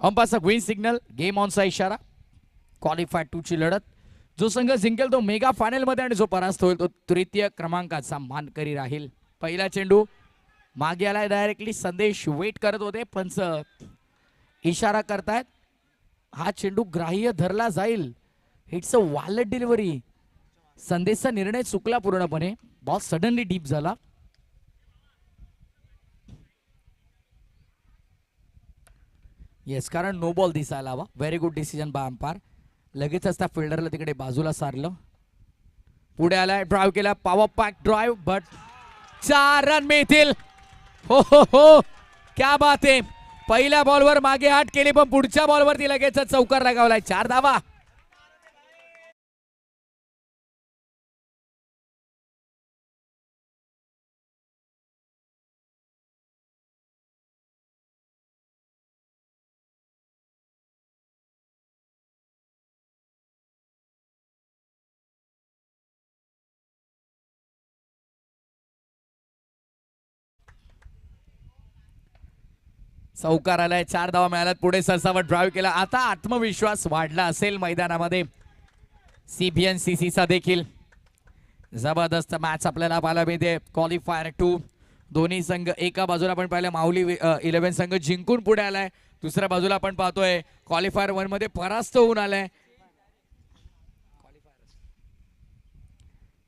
अंपाचा green signal game ऑनचा इशारा qualify टूची लढत जो संघ जिंकेल तो मेगा फायनलमध्ये आणि जो परास्त होईल तो तृतीय क्रमांकाचा मानकरी राहील पहिला चेंडू मागे आलाय डायरेक्टली संदेश वेट करत होते पंच इशारा करतायत हा चेंडू ग्राह्य धरला जाईल इट्स अ वॉलेट डिलिव्हरी संदेशचा निर्णय चुकला पूर्णपणे बॉल सडनली डीप झाला येस कारण नो बॉल दिसायला हवा. व्हेरी गुड डिसिजन बा अंपायर लगेचच त्या फिल्डरला तिकडे बाजूला सारलं. पुढे आलाय ड्राईव्ह केला. पॉवर पॅक ड्राईव्ह बट चार रन मिळतील. हो हो हो. क्या बात आहे. पहिल्या बॉलवर मागे हाट केली पण पुढच्या बॉलवरती लगेच चौकार लगावलाय चार धावा. चौकार आलाय चार धावा मिळाल्यात. पुढे सरसावत ड्राईव्ह केला. आता आत्मविश्वास वाढला असेल मैदानामध्ये. सीबीएन सीचा देखील जबरदस्त मॅच आपल्याला पाहायला मिळते. क्वालिफायर टू दोन्ही संघ एका बाजूला आपण पाहिलं. माऊली इलेव्हन संघ जिंकून पुढे आलाय. दुसऱ्या बाजूला आपण पाहतोय. क्वालिफायर वनमध्ये परास्त होऊन आलाय.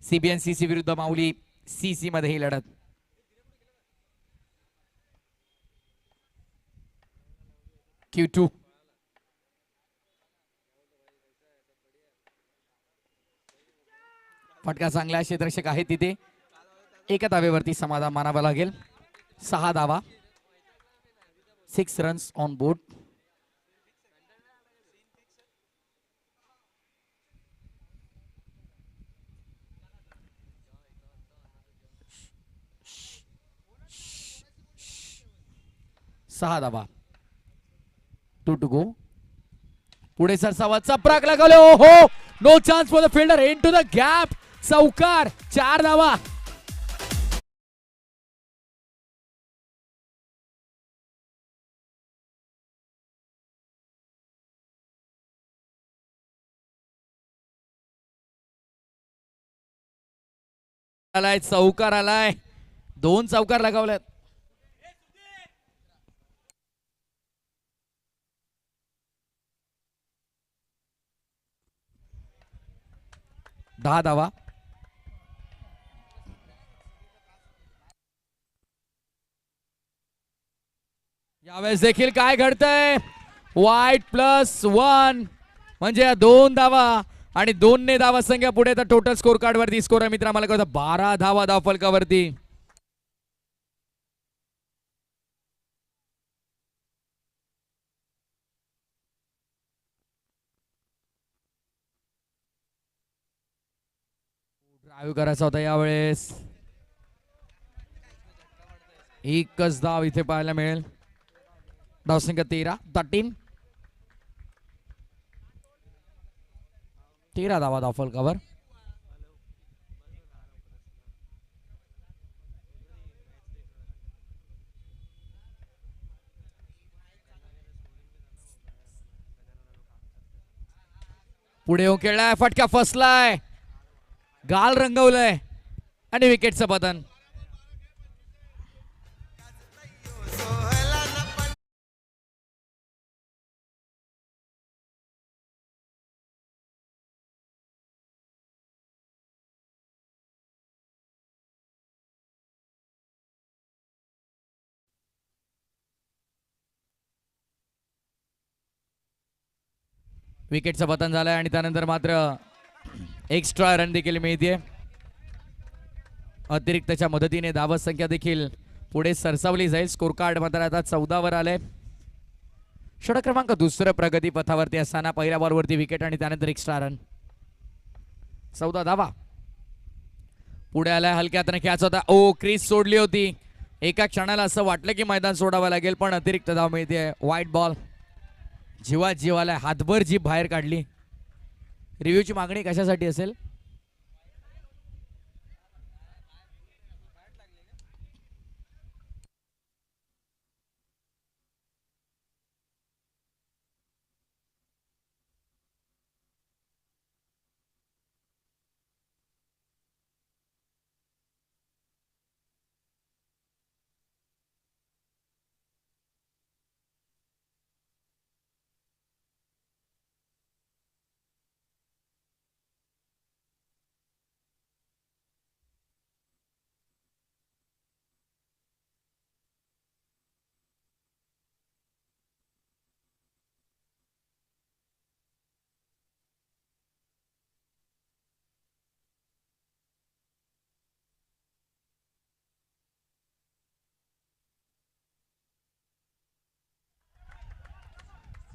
सीबीएन सी विरुद्ध माऊली सी सी मध्ये ही लढत. क्यू टू फटका चांगला क्षेत्ररक्षक आहे तिथे. एका धावेवरती समाधान मानावं लागेल. सहा धावा. सिक्स रन्स ऑन बोर्ड सहा धावा. टू टू गो पुढे सरसावा चपराक लागले. हो no chance for the fielder into the gap चौकार चार धावा. आलाय चौकार आलाय. दोन चौकार लगावल्यात. दहा धावा. यावेळेस देखील काय घडतंय? वाईट प्लस वन म्हणजे या दोन धावा आणि दोन ने धावा संख्या पुढे. तर टोटल स्कोर कार्ड वरती स्कोर आहे मित्र. मला कळतं बारा धावा धाव डायव्ह करायचा होता यावेळेस. एकच धाव इथे पाहायला मिळेल. धावसंख्या तेरा थर्टीन तेरा धावा धाव फलकावर पुढे येऊन खेळलाय फटका फसलाय. गाल रंगवलंय. आणि विकेटचं पतन विकेटचं पतन झालंय आणि त्यानंतर मात्र एक्स्ट्रा रन देखील मिळते अतिरिक्तच्या मदतीने धावत संख्या देखील पुढे सरसावली जाईल. स्कोर कार्ड मात्र आता चौदावर आलंय. षटक क्रमांक दुसरं प्रगती पथावरती असताना पहिल्या बॉलवरती विकेट आणि त्यानंतर एक्स्ट्रा रन चौदा धावा. पुढे आलाय हलक्यात खेळाचा होता. ओ क्रीज सोडली होती. एका क्षणाला असं वाटलं की मैदान सोडावं लागेल पण अतिरिक्त धाव मिळते व्हाईट बॉल जीवा जीवाला हातभर जीभ बाहेर काढली. रिव्ह्यूची मागणी कशासाठी असेल?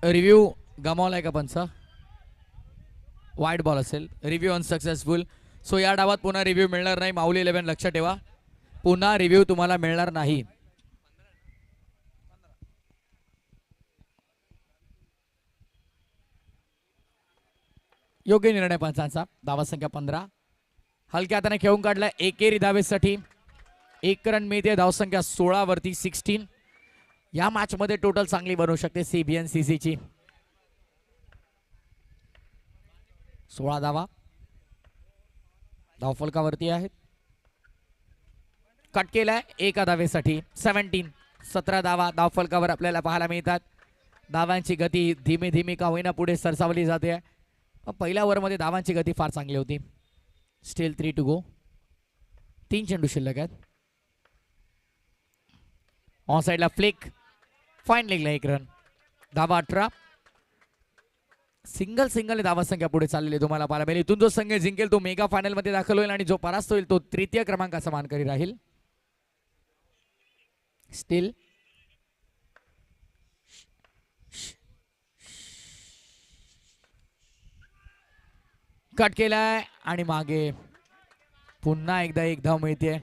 रिव्ह्यू गमावलाय का पंच? वाईट बॉल असेल. रिव्ह्यू अनसक्सेसफुल सो या डावात पुन्हा रिव्ह्यू मिळणार नाही. माऊली इलेव्हन लक्ष ठेवा. पुन्हा रिव्ह्यू तुम्हाला मिळणार नाही. योग्य निर्णय पंचांचा. धावासंख्या पंधरा. हलक्या हाताने खेळून काढला एकेरी धावेसाठी. एक रन मिळते. धावसंख्या सोळा वरती सिक्स्टीन या मॅच मध्ये टोटल चांगली बनवू शकते सीबीएन ची. सोळा धावा. धावफलकावरती आहेत. कट केलाय एका धावेसाठी. सेव्हन्टीन सतरा धावा धावफलकावर आपल्याला पाहायला मिळतात. धावांची गती धीमे धीमे का होईना पुढे सरसावली जाते. पहिल्या ओव्हरमध्ये धावांची गती फार चांगली होती. स्टील थ्री टू गो तीन चेंडू शिल्लक आहेत. ऑन साईडला फ्लिक फाईन लेगला एक रन धावा अठरा. सिंगल सिंगल धावा संख्या पुढे चाललेली तुम्हाला पाहायला मिळेल. इथून जो संघ जिंकेल तो मेगा फायनलमध्ये दाखल होईल आणि जो परास्त होईल तो तृतीय क्रमांकाचा मानकरी राहील. स्टील कट केलाय आणि मागे पुन्हा एकदा एक धाव मिळते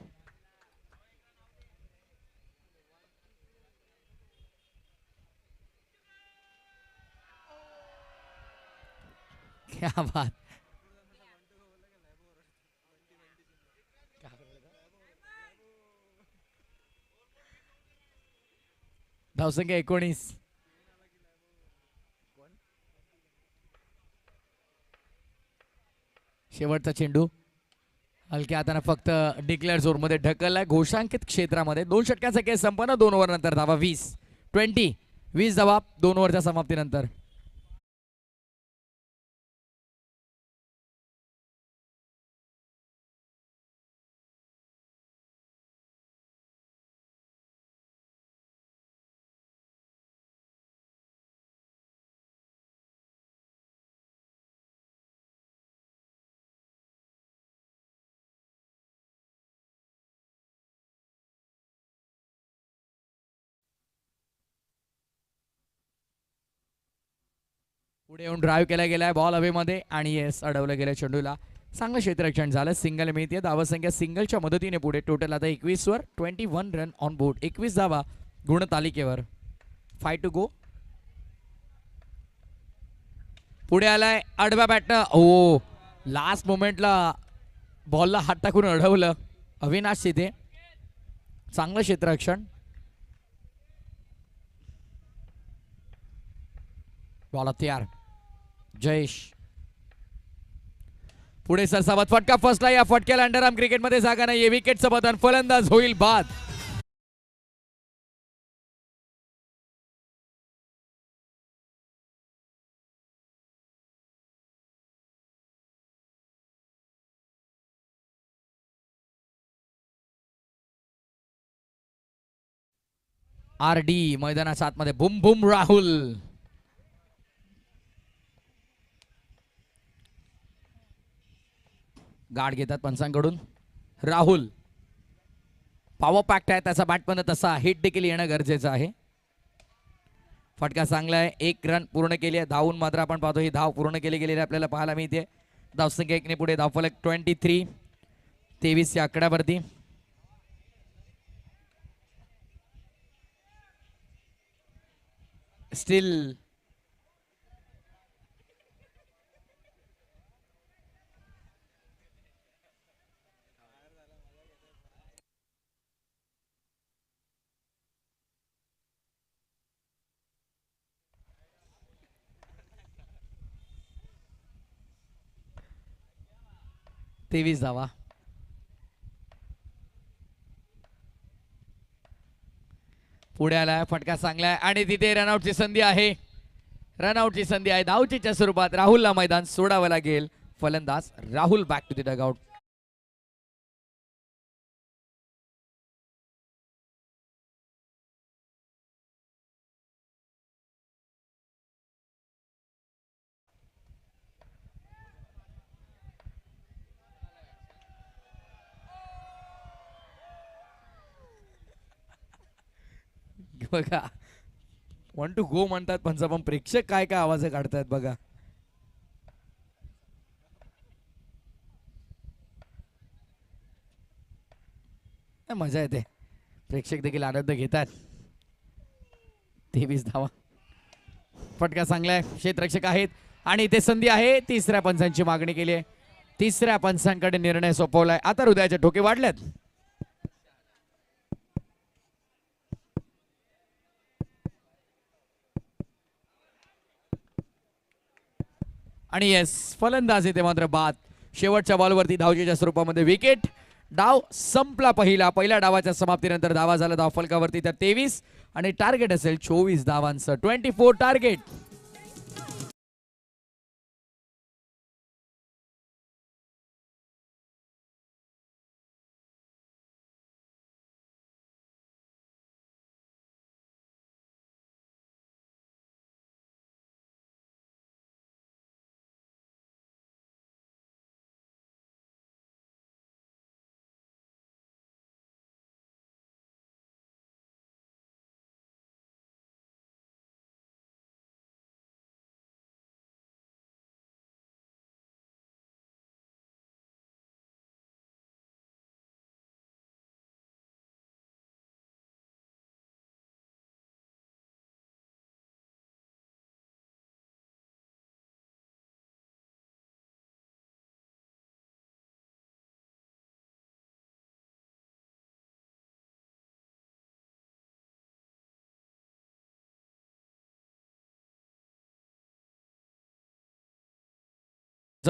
क्या बात धावसंख्या एकोणीस. शेवटचा चेंडू. हलक्या हाताने फक्त डिक्लेअर झोनमध्ये ढकललाय. घोषांकित क्षेत्रामध्ये दोन षटकांचा केस संपन्न. दोन ओव्हर नंतर धावा वीस. ट्वेंटी. वीस धावा दोन ओव्हरच्या समाप्तीनंतर. पुढे येऊन ड्राईव्ह केला गेलाय बॉल हवेमध्ये आणि येस अडवलं गेलं चेंडूला. चांगलं क्षेत्ररक्षण झालं. सिंगल मिळते धावसंख्या सिंगलच्या मदतीने पुढे. टोटल आता एकवीसवर twenty one run on board एकवीस धावा गुणतालिकेवर. फाय टू गो पुढे आलाय आडव्या बॅटनं ओ लास्ट मोमेंटला बॉलला हात टाकून अडवलं. अविनाश तिथे चांगलं क्षेत्ररक्षण. बॉल जयेश पुढे सरसावत फटका फसला या फटक्याला अंडरआर्म क्रिकेटमध्ये जागा नाही विकेट बदन फलंदाज होईल बाद आर डी मैदानाच्या आतमध्ये बुम बुम राहुल गाड घेतात पंचांकडून. राहुल पॉवर पॅक्ट आहे त्याचा बॅट पण तसा हिट देखील येणं गरजेचं आहे. फटका चांगला आहे एक रन पूर्ण केली आहे धावून मात्र आपण पाहतो ही धाव पूर्ण केली गेलेली आहे आपल्याला पाहायला मिळते. धावसंख्या एकने पुढे धावफलक ट्वेंटी थ्री तेवीस या आकड्यावरती. स्टील तेवीस धावा. पुढे आलाय फटका चांगला आहे आणि तिथे रनआउटची संधी आहे. रनआउटची संधी आहे. धावचीच्या स्वरूपात राहुलला मैदान सोडावं लागेल. फलंदाज Rahul back to the dugout बघा. वन टू गो म्हणतात पंच पण प्रेक्षक काय काय आवाज काढतायत बघा. काय मजा येते. प्रेक्षक देखील आनंद घेतात. तेवीस धावा. फटका चांगला आहे क्षेत्ररक्षक आहेत. आणि इथे संधी आहे. तिसऱ्या पंचांची मागणी केली आहे. तिसऱ्या पंचांकडे निर्णय सोपवलाय. आता हृदयाचे ठोके वाढलेत. आणि येस फलंदाज येते मात्र बाद. शेवटच्या बॉलवरती धावजेच्या स्वरूपामध्ये विकेट डाव संपला पहिला. पहिल्या डावाच्या समाप्तीनंतर धावा झाला धाव फलकावरती त्या तेवीस. आणि टार्गेट असेल चोवीस धावांचं. ट्वेंटी फोर टार्गेट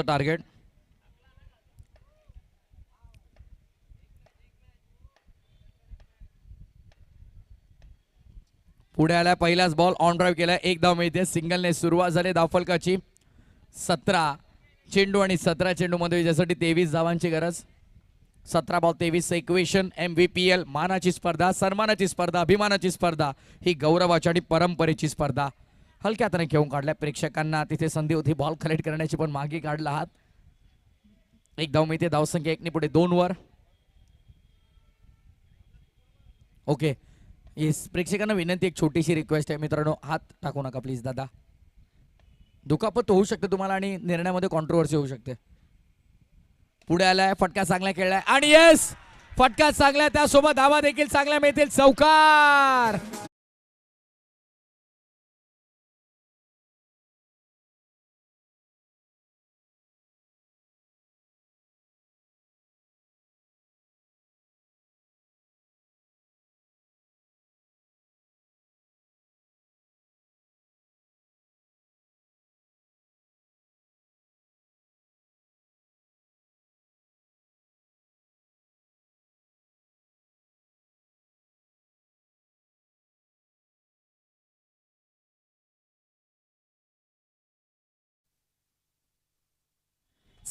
टार्गेट पुढे आला पहिलाच बॉल ऑन ड्राईव्ह केला एक धाव मिळते. सिंगलने सुरुवात झाली दाफलकाची सतरा. चेंडू आणि सतरा चेंडू मध्ये विजयासाठी तेवीस धावांची गरज. सतरा बॉल तेवीस equation M V P L मानाची स्पर्धा सन्मानाची स्पर्धा अभिमानाची स्पर्धा ही गौरवाची आणि परंपरेची स्पर्धा. हलक्या हाताने घेऊन काढल्या. प्रेक्षकांना तिथे संधी होती. बॉल कलेक्ट करण्याची पण मागे काढला आहात एक धाव मिळते धावसंख्या एकने पुढे दोन वर. ओके येस प्रेक्षकांना विनंती एक छोटीशी रिक्वेस्ट आहे. मित्रांनो हात टाकू नका प्लीज दादा. दुखापत होऊ शकते तुम्हाला आणि निर्णयामध्ये कॉन्ट्रोवर्सी होऊ शकते. पुढे आलाय फटका चांगला खेळलाय. आणि येस फटका चांगला त्यासोबत धावा देखील चांगल्या मिळतील. चौकार!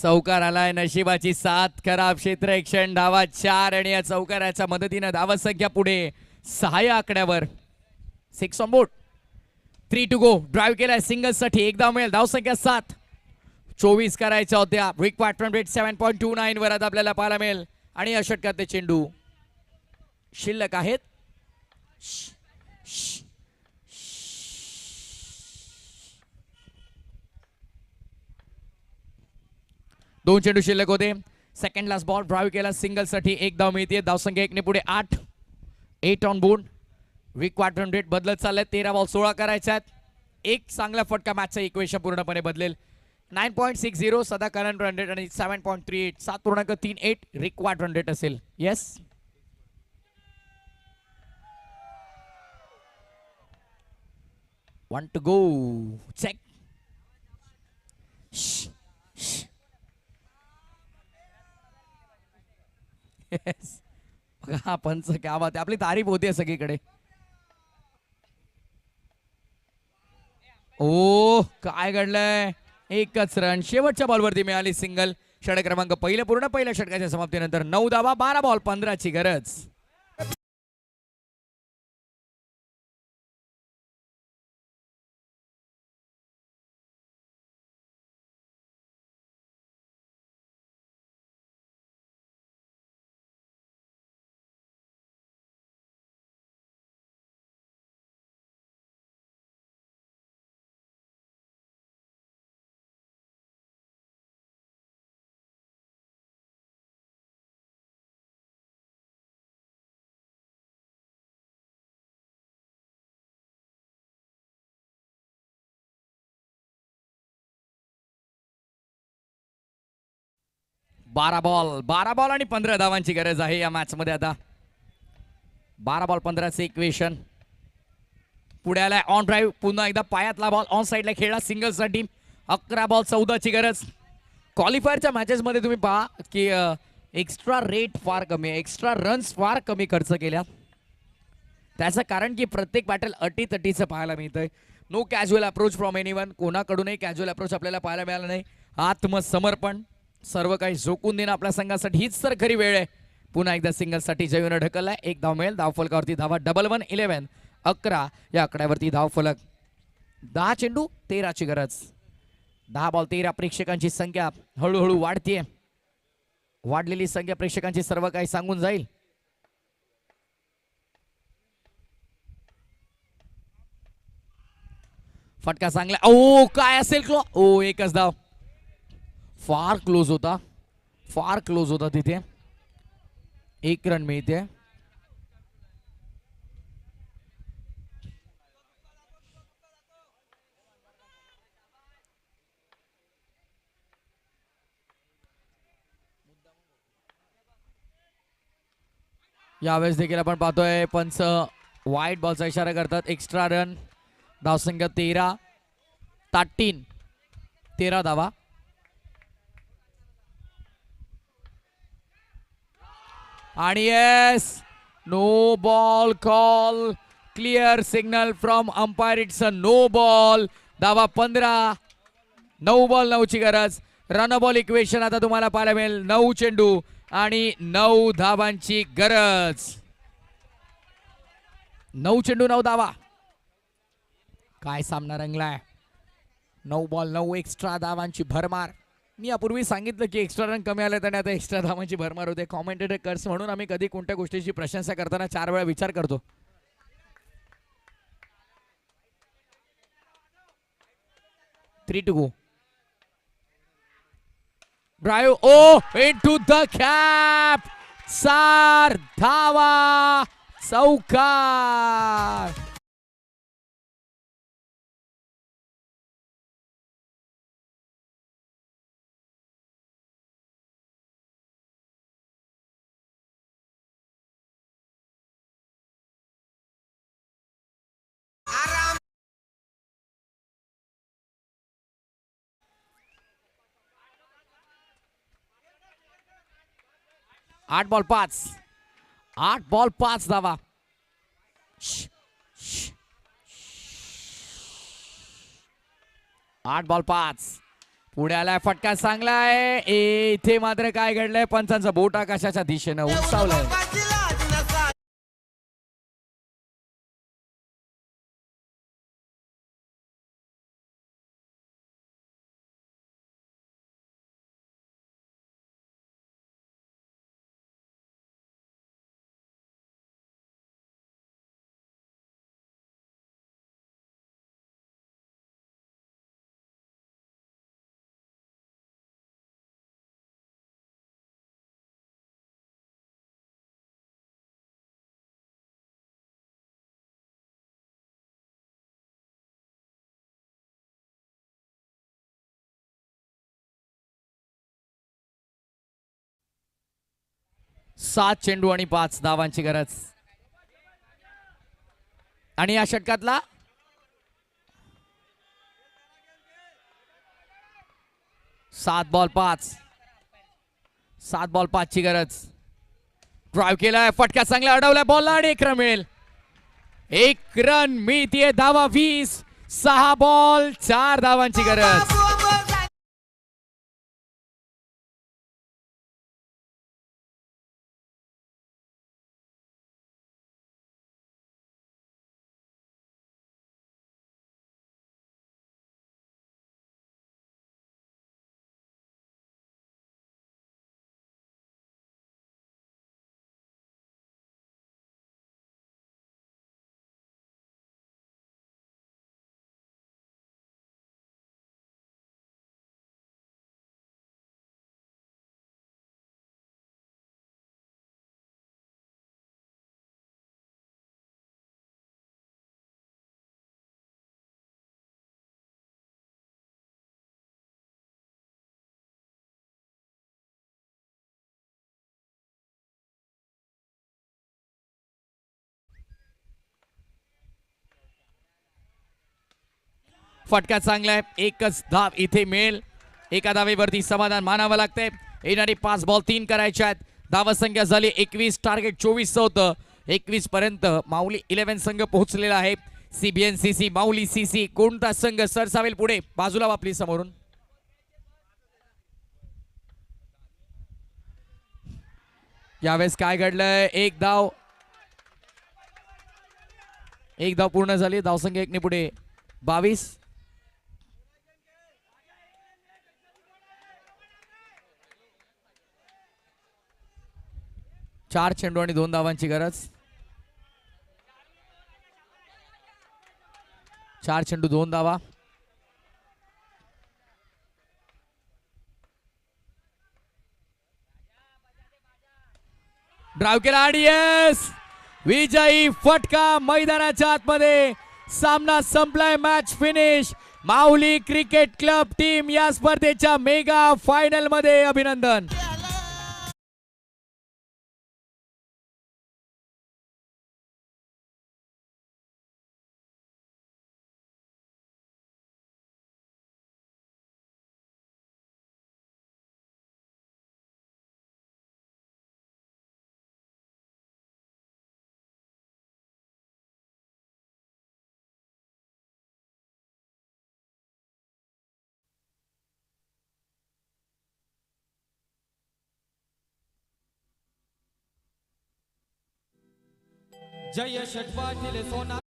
चौकार आलाय नशिबाची सात खराब क्षेत्र एक क्षण धावा चार आणि या चौकाराच्या मदतीनं धावसंख्या पुढे. सहा या आकड्यावर. Six on board three two go drive केलाय सिंगलसाठी. मिळेल. धावसंख्या सात. चोवीस करायच्या होत्या. विक पार्टमेंट rate seven point two nine वर आता आपल्याला पाहायला मिळेल. आणि या षटकात ते चेंडू. शिल्लक आहेत. दोन चेंडू शिल्लक होते. सेकंड लास्ट बॉल ड्राईव्ह केला सिंगलसाठी एक धाव मिळते धावसंख्या एकने पुढे आठ. एट ऑन बोर्ड वीक क्वार्टर रेट बदलत चाललाय. तेरा बॉल सोळा करायच्या आहेत. एक चांगला फटका मॅचचा इक्वेशन पूर्णपणे बदलेल. नाईन पॉईंट सिक्स झिरो सदा करंट रन रेट आणि सेव्हन पॉईंट थ्री एट सात पूर्णांक तीन एट रिक्वार्ड रन रेट असेल. Yes one two go check yes बघा हा पंच क्या बात आहे आपली तारीफ होते सगळीकडे. ओ काय घडलंय? एकच रन शेवटच्या बॉलवरती मिळाली सिंगल षटक क्रमांक पहिल्या पूर्ण पहिल्या षटकाच्या समाप्तीनंतर नऊ धावा बारा बॉल पंधराची गरज. बारा बॉल. बारा बॉल आणि पंधरा धावांची गरज आहे या मॅच मध्ये आता. बारा बॉल पंधराचे इक्वेशन पुढे आलाय ऑन ड्राईव्ह पुन्हा एकदा पायातला बॉल ऑन साईडला खेळला सिंगलसाठी अकरा बॉल चौदाची गरज. क्वालिफायरच्या मॅचेसमध्ये तुम्ही पहा की एक्स्ट्रा रेट फार कमी आहे. एक्स्ट्रा रन्स फार कमी खर्च केल्या त्याचं कारण की प्रत्येक बॅटल अटीतटीचं पाहायला मिळतंय. No casual approach from anyone कोणाकडूनही कॅज्युअल अप्रोच आपल्याला पाहायला मिळाला नाही. आत्मसमर्पण. सर्व काही झोकून देणं आपल्या संघासाठी हीच तर खरी वेळ आहे. पुन्हा एकदा सिंगलसाठी जयूनं ढकललाय. एक धाव मिळेल. धाव फलकावरती धावा. डबल वन इलेव्हन अकरा या आकड्यावरती धाव फलक. दहा चेंडू तेराची गरज. दहा बॉल तेरा प्रेक्षकांची संख्या हळूहळू वाढतीये. वाढलेली संख्या प्रेक्षकांची सर्व काही सांगून जाईल. फटका चांगला. ओ काय असेल क्लो? ओ एकच धाव. फार क्लोज होता. फार क्लोज होता तिथे. एक रन मिळते. यावेळेस देखील आपण पाहतोय पंच वाईट बॉलचा इशारा करतात. एक्स्ट्रा रन धावसंख्या तेरा ताटीन तेरा धावा. आणि yes no ball call clear signal from umpire it's a no ball धावा पंधरा. नऊ बॉल नऊची गरज. रन बॉल इक्वेशन आता तुम्हाला पाहायला मिळेल. नऊ चेंडू आणि नऊ धावांची गरज. नऊ चेंडू नऊ धावा. काय सामना रंगलाय. नऊ बॉल नऊ एक्स्ट्रा धावांची भरमार. मी यापूर्वी सांगितलं की एक्स्ट्रा रन कमी आले आणि आता एक्स्ट्रा धावांची भरमार होते. कॉमेंटेटर कर्स म्हणून आम्ही कधी कोणत्या गोष्टीची प्रशंसा करताना चार वेळा विचार करतो. Three two go drive oh into the gap सार धावा चौकार आठ बॉल पाच. आठ बॉल पाच धावा श, आठ बॉल पाच. पुढे आलाय फटका चांगला आहे. ए, इथे मात्र काय घडलंय? पंचांचा बोट आकाशाच्या दिशेनं उंचावलंय. सात चेंडू आणि पाच धावांची गरज. आणि या षटकातला? सात बॉल पाच. सात बॉल पाचची गरज. ड्राईव्ह केलाय फटका चांगला अडवलाय बॉलला आणि एक रन मिळेल. एक रन मिळतीये धावा वीस. सहा बॉल चार धावांची गरज. फटका चांगला आहे. एकच धाव इथे मिळेल. एका धावेवरती समाधान मानावं लागतंय. येणारी पाच बॉल तीन करायच्या आहेत. धावसंख्या झाली एकवीस टार्गेट चोवीसचं होतं. एकवीस पर्यंत माऊली इलेव्हन संघ पोहोचलेला आहे. CBN C C Mauli C C कोणता संघ? सरसावेल पुढे. बाजूला वापली समोरून. यावेळेस काय घडलंय? एक धाव. एक धाव पूर्ण झाली. धावसंख्या एकने पुढे बावीस. चार चेंडू आणि दोन धावांची गरज. चार चेंडू दोन धावा. ड्राव केला आणि येस विजयी फटका मैदानाच्या आतमध्ये. सामना संपलाय match finish Mauli cricket club team या स्पर्धेच्या मेगा फायनलमध्ये अभिनंदन. जय षटपाटील सोना